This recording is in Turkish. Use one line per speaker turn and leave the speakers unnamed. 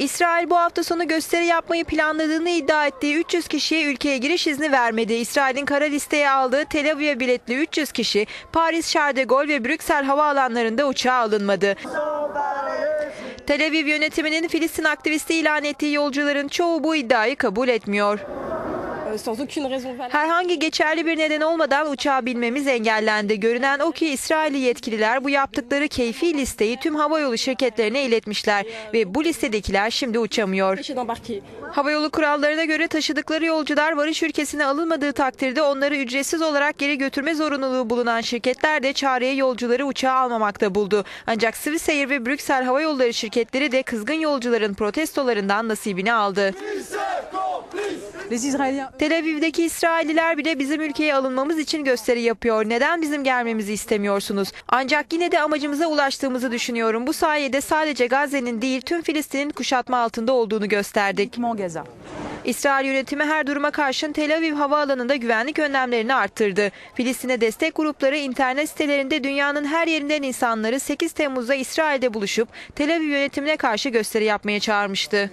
İsrail bu hafta sonu gösteri yapmayı planladığını iddia ettiği 300 kişiye ülkeye giriş izni vermedi. İsrail'in kara listeye aldığı Tel Aviv'e biletli 300 kişi Paris, Charles de Gaulle ve Brüksel havaalanlarında uçağa alınmadı. Tel Aviv yönetiminin Filistin aktivisti ilan ettiği yolcuların çoğu bu iddiayı kabul etmiyor. Herhangi geçerli bir neden olmadan uçağa binmemiz engellendi. Görünen o ki İsrailli yetkililer bu yaptıkları keyfi listeyi tüm havayolu şirketlerine iletmişler ve bu listedekiler şimdi uçamıyor. Havayolu kurallarına göre taşıdıkları yolcular varış ülkesine alınmadığı takdirde onları ücretsiz olarak geri götürme zorunluluğu bulunan şirketler de çareye yolcuları uçağa almamakta buldu. Ancak Swissair ve Brüksel Hava Yolları şirketleri de kızgın yolcuların protestolarından nasibini aldı. Tel Aviv'deki İsrailliler bile bizim ülkeye alınmamız için gösteri yapıyor. Neden bizim gelmemizi istemiyorsunuz? Ancak yine de amacımıza ulaştığımızı düşünüyorum. Bu sayede sadece Gazze'nin değil tüm Filistin'in kuşatma altında olduğunu gösterdik. İsrail yönetimi her duruma karşın Tel Aviv havaalanında güvenlik önlemlerini arttırdı. Filistin'e destek grupları internet sitelerinde dünyanın her yerinden insanları 8 Temmuz'da İsrail'de buluşup Tel Aviv yönetimine karşı gösteri yapmaya çağırmıştı.